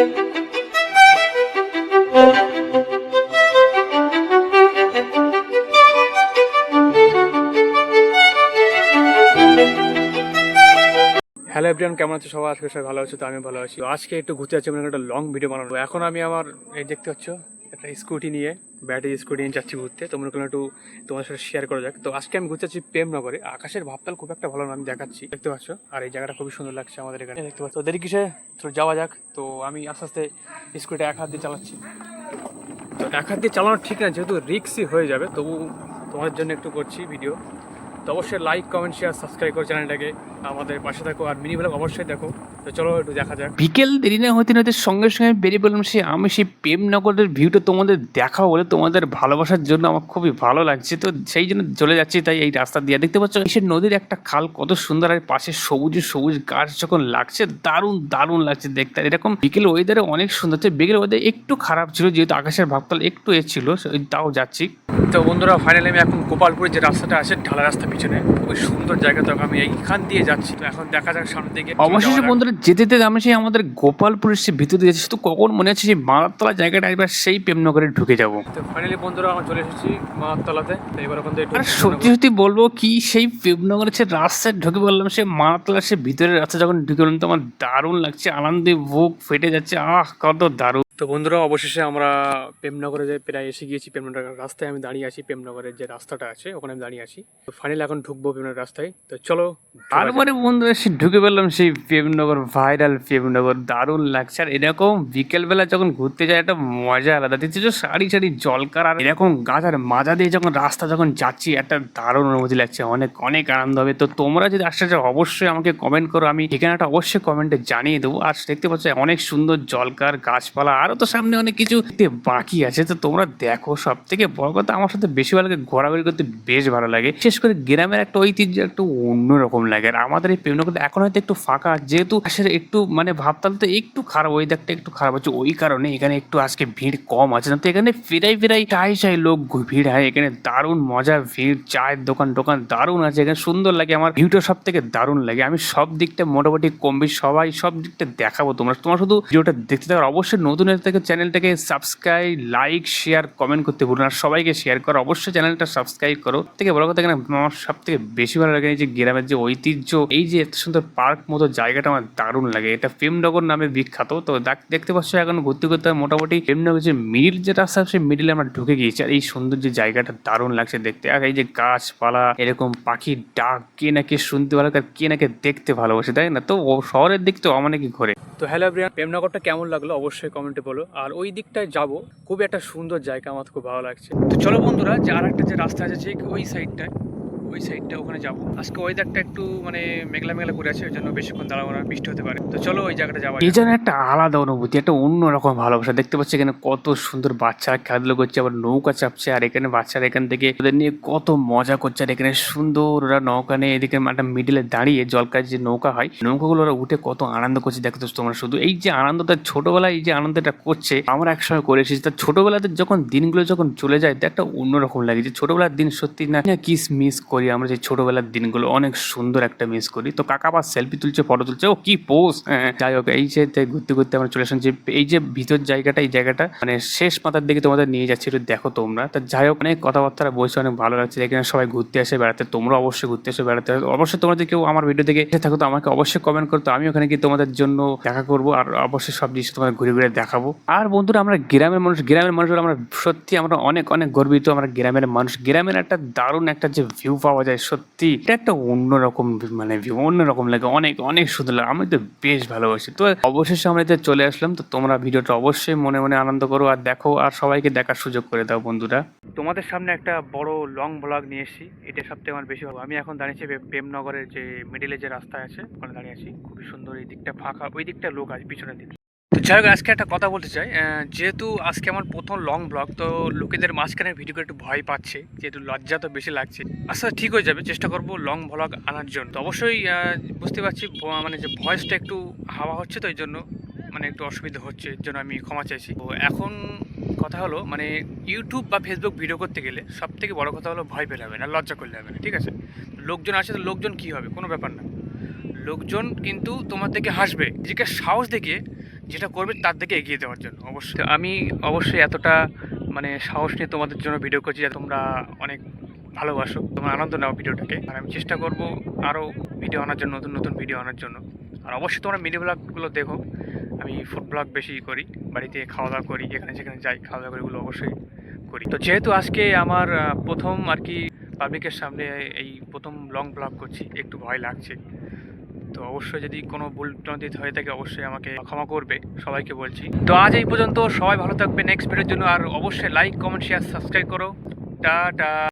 Hello everyone কেমন আছে সবাই? আজকে সবাই ভালো আছে, তো আমি ভালো আছি। আজকে একটু ঘুরতে যাচ্ছি মানে একটা লং ভিডিও বানাবো এখন আমি আমার, এই দেখতে পাচ্ছ একটা স্কুটি নিয়ে ব্যাটারি স্কুটি নিয়ে যাচ্ছি ঘুরতে। তোমরা কোনো একটু তোমার সাথে শেয়ার করা যাক। তো আজকে আমি ঘুরতে যাচ্ছি প্রেমনগরে। আকাশের ভাবতাল খুব একটা ভালো না, আমি দেখাচ্ছি। দেখতে পাচ্ছ? আর এই জায়গাটা খুবই সুন্দর লাগছে আমাদের এখানে। দেখতে পাচ্ছ? ওদের দেরি কিসে? যাওয়া যাক। তো আমি আস্তে আস্তে স্কুটি এক হাত দিয়ে চালাচ্ছি। তো এক হাত দিয়ে চালানো ঠিক না, যেহেতু রিক্সই হয়ে যাবে, তবু তোমার জন্য একটু করছি ভিডিও তো অবশ্যই লাইক কমেন্ট শেয়ার সাবস্ক্রাইব করো চ্যানেলটাকে। আমাদের পাশে থাকো আর মিনি ব্লগ অবশ্যই দেখো। তো চলো একটু দেখা যাক। বিকেল দেরি না হতে না সঙ্গে সঙ্গে বেরিয়ে বললাম সে আমি সেই প্রেমনগরের ভিউটা তোমাদের দেখা বলে তোমাদের ভালোবাসার জন্য আমার খুবই ভালো লাগছে। তো সেই জন্য চলে যাচ্ছি তাই এই রাস্তা দিয়ে। দেখতে পাচ্ছ সে নদীর একটা খাল কত সুন্দর আর পাশে সবুজ সবুজ গাছ যখন লাগছে, দারুণ দারুণ লাগছে দেখতে। আর এরকম বিকেল ওয়েদারে অনেক সুন্দর বিকেল ওয়েদার একটু খারাপ ছিল, যেহেতু আকাশের ভাবতাল একটু এ ছিল, তাও যাচ্ছি। তো বন্ধুরা ফাইনালি আমি এখন গোপালপুরের যে রাস্তাটা আছে ঢালা রাস্তা পিছনে। ওই সুন্দর জায়গা তো আমি এইখান দিয়ে যাচ্ছি। তো এখন দেখা যাক সামনের দিকে অবশেষে বন্ধুরা যেতে যেতে আমি সেই আমাদের গোপালপুরের সে ভিতরে যাচ্ছি। তো কখন মনে হচ্ছে সেই মারাতলা জায়গাটা একবার সেই প্রেমনগরে ঢুকে যাব। তো ফাইনালি বন্ধুরা আমরা চলে এসেছি মাতলাতে তো এবার ওখান থেকে আর সত্যি সত্যি বলব কি সেই প্রেমনগরের সে রাস্তায় ঢুকে বললাম সে মাতলা সে ভিতরের রাস্তা যখন ঢুকে বললাম তো আমার দারুণ লাগছে আনন্দে বুক ফেটে যাচ্ছে। আহ কত দারুণ। তো বন্ধুরা অবশেষে আমরা প্রেমনগরে যে প্রায় এসে গিয়েছি প্রেমনগর রাস্তায় আমি দাঁড়িয়ে আছি প্রেমনগরের যে রাস্তাটা আছে, ওখানে আমি দাঁড়িয়ে আছি। তো ফাইনালি এখন ঢুকবো প্রেমনগর রাস্তায়। তো চলো তারপরে বন্ধুরা সে ঢুকে পেলাম সেই প্রেমনগর ভাইরাল প্রেমনগর, দারুণ লাগছে। আর এরকম বিকেলবেলা যখন ঘুরতে যায় একটা মজা আলাদা। দেখছি যে সারি সারি জলকার, আর এরকম গাছ, আর মাজা দিয়ে যখন রাস্তা যখন যাচ্ছি, একটা দারুণ অনুভূতি লাগছে। অনেক অনেক আনন্দ হবে। তো তোমরা যদি আসতে চাও, অবশ্যই আমাকে কমেন্ট করো। আমি ঠিকানাটা অবশ্যই কমেন্টে জানিয়ে দেবো। আর দেখতে পাচ্ছ, অনেক সুন্দর জলকার গাছপালা। আরও তো সামনে অনেক কিছু বাকি আছে। তো তোমরা দেখো সব থেকে বড় কথা, আমার সাথে বেশি ভালো লাগে ঘোরাঘুরি করতে বেশ ভালো লাগে। বিশেষ করে গ্রামের একটা ঐতিহ্য একটু অন্যরকম লাগে। আর আমাদের এই প্রেমনগর এখন হয়তো একটু ফাঁকা। যেহেতু আসলে একটু মানে ভাবতাম তো একটু খারাপ ওয়েদারটা একটু খারাপ হচ্ছে। ওই কারণে এখানে একটু আজকে ভিড় কম আছে। না তো এখানে ফেরাই ফেরাই চাই চাই লোক ভিড় হয়। এখানে দারুণ মজা, ভিড়, চায়ের দোকান দোকান দারুণ আছে। এখানে সুন্দর লাগে। আমার ভিউটা সব থেকে দারুণ লাগে। আমি সব দিকটা মোটামুটি কম সবাই সব দিকটা দেখাবো তোমরা। তোমার শুধু ভিডিওটা দেখতে থাকো। অবশ্যই নতুন চ্যানেলটাকে সাবস্ক্রাইব লাইক শেয়ার কমেন্ট করতে ভুলুন আর সবাইকে শেয়ার করো, অবশ্যই চ্যানেলটা সাবস্ক্রাইব করো। থেকে বড় কথা এখানে আমার সব থেকে বেশি ভালো লাগে এই যে গ্রামের যে ঐতিহ্য, এই যে এত সুন্দর পার্ক মতো জায়গাটা আমার দারুণ লাগে। এটা প্রেমনগর নামে বিখ্যাত, তো দেখতে পাচ্ছ এখন ঘুরতে ঘুরতে মোটামুটি প্রেমনগর যে মিডিল যে রাস্তা, সেই মিডিলে আমরা ঢুকে গিয়েছি। আর এই সুন্দর যে জায়গাটা দারুণ লাগছে দেখতে। আর এই যে গাছপালা, এরকম পাখির ডাক, কে না কে শুনতে ভালো, আর কে না কে দেখতে ভালোবাসে, তাই না? তো শহরের দিক তো আমার নাকি ঘোরে। তো হ্যালো ব্রিয়ান প্রেমনগরটা কেমন লাগল? অবশ্যই কমেন্টে বলো। আর ওই দিকটায় যাব। খুব একটা সুন্দর জায়গা, আমার খুব ভালো লাগছে। তো চলো বন্ধুরা যে আর একটা যে রাস্তা আছে ঠিক ওই সাইডটায় ওই সাইডটা ওখানে যাব। আজকে ওয়েদারটা একটু মানে মেঘলা মেঘলা করে আছে, ওই জন্য বেশিক্ষণ দাঁড়াবো না, বৃষ্টি হতে পারে। তো চলো ওই জায়গাটা যাব এই জন্য একটা আলাদা অনুভূতি, একটা অন্যরকম ভালোবাসা। দেখতে পাচ্ছি এখানে কত সুন্দর বাচ্চারা খেলাধুলো করছে, আবার নৌকা চাপছে, আর এখানে বাচ্চারা এখান থেকে ওদের নিয়ে কত মজা করছে। আর এখানে সুন্দর ওরা নৌকা নিয়ে এদিকে একটা মিডিলে দাঁড়িয়ে জলকার যে নৌকা হয়, নৌকাগুলো ওরা উঠে কত আনন্দ করছে। দেখো তোমরা শুধু এই যে আনন্দটা ছোটবেলায়, এই যে আনন্দটা করছে, আমরা একসময় করে এসেছি। তার ছোটবেলাতে যখন দিনগুলো যখন চলে যায়, তো একটা অন্যরকম লাগে যে ছোটবেলার দিন সত্যি না কিস মিস করি আমরা যে ছোটবেলার দিনগুলো অনেক সুন্দর একটা মিস করি। তো কাকা আবার সেলফি তুলছে ফটো তুলছে, ও কি পোজ যাই হোক, এই যে ঘুরতে ঘুরতে আমরা চলে আসলাম যে, এই যে ভিতর জায়গাটা, এই জায়গাটা মানে শেষ মাথার দিকে তোমাদের নিয়ে যাচ্ছে, একটু দেখো তোমরা। তা যাই হোক, অনেক কথাবার্তা বলছে, অনেক ভালো লাগছে এখানে সবাই ঘুরতে আসে, বেড়াতে, তোমরা অবশ্যই ঘুরতে এসে বেড়াতে অবশ্যই যদি কেউ আমার ভিডিও দেখে এসে থাকো, তো আমাকে অবশ্যই কমেন্ট করতো আমি ওখানে গিয়ে তোমাদের জন্য দেখা করব, আর অবশ্যই সব জিনিস তোমাদের ঘুরে ঘুরে দেখাবো। আর বন্ধুরা, আমরা গ্রামের মানুষ গ্রামের মানুষ আমরা সত্যি আমরা অনেক অনেক গর্বিত, আমরা গ্রামের মানুষ। গ্রামের একটা দারুণ একটা যে ভিউ পাওয়া যায়, সত্যি। এটা একটা অন্যরকম মানে অন্যরকম লাগে, অনেক অনেক সুন্দর লাগে। আমি তো বেশ ভালোবাসি। তো অবশেষে আমরা এতে চলে আসলাম, তো তোমরা ভিডিওটা অবশ্যই মনে মনে আনন্দ করো আর দেখো আর সবাইকে দেখার সুযোগ করে দাও, বন্ধুরা। তোমাদের সামনে একটা বড় লং ব্লগ নিয়ে এসেছি। এটা সবথেকে আমার বেশি ভালো। আমি এখন দাঁড়িয়েছি প্রেমনগরের যে মিডিলে যে রাস্তা আছে, ওখানে দাঁড়িয়ে আছি। খুবই সুন্দর, এই দিকটা ফাঁকা, ওই দিকটা লোক আছে, পিছনের দিকে। যাই হোক, আজকে একটা কথা বলতে চাই। যেহেতু আজকে আমার প্রথম লং ব্লগ তো লোকেদের মাঝখানে ভিডিও করে একটু ভয় পাচ্ছে, যেহেতু লজ্জা তো বেশি লাগছে। আচ্ছা ঠিক হয়ে যাবে, চেষ্টা করব লং ব্লগ আনার জন্য। তো অবশ্যই বুঝতে পারছি মানে যে ভয়েসটা একটু হাওয়া হচ্ছে, তো এই জন্য মানে একটু অসুবিধা হচ্ছে এর জন্য আমি ক্ষমা চাইছি। তো এখন কথা হলো মানে ইউটিউব বা ফেসবুক ভিডিও করতে গেলে সব থেকে বড় কথা হলো ভয় পেলে হবে না, লজ্জা করলে হবে না, ঠিক আছে? লোকজন আসে, তো লোকজন কী হবে? কোনো ব্যাপার না। লোকজন কিন্তু তোমার থেকে হাসবে নিজেকে সাহস দেখিয়ে যেটা করবে তার দিকে এগিয়ে দেওয়ার জন্য, অবশ্যই। আমি অবশ্যই এতটা মানে সাহস নিয়ে তোমাদের জন্য ভিডিও করছি যাতে তোমরা অনেক ভালোবাসো। তোমরা আনন্দ নাও ভিডিওটাকে। আর আমি চেষ্টা করব আরও ভিডিও আনার জন্য, নতুন নতুন ভিডিও আনার জন্য। আর অবশ্যই তোমরা মিনি ব্লগগুলো দেখো। আমি ফুড ব্লগ বেশি করি, বাড়িতে খাওয়া দাওয়া করি এখানে সেখানে যাই খাওয়া দাওয়া করি এগুলো অবশ্যই করি। তো যেহেতু আজকে আমার প্রথম আর কি পাবলিকের সামনে এই প্রথম লং ব্লগ করছি, একটু ভয় লাগছে। তো অবশ্যই যদি কোনো ভুল ট্রান্সিট হয়ে থাকে অবশ্যই আমাকে ক্ষমা করবে, সবাইকে বলছি। তো আজ এই পর্যন্ত সবাই ভালো থাকবে নেক্সট ভিডিওর জন্য, আর অবশ্যই লাইক কমেন্ট শেয়ার সাবস্ক্রাইব করো। টাটা!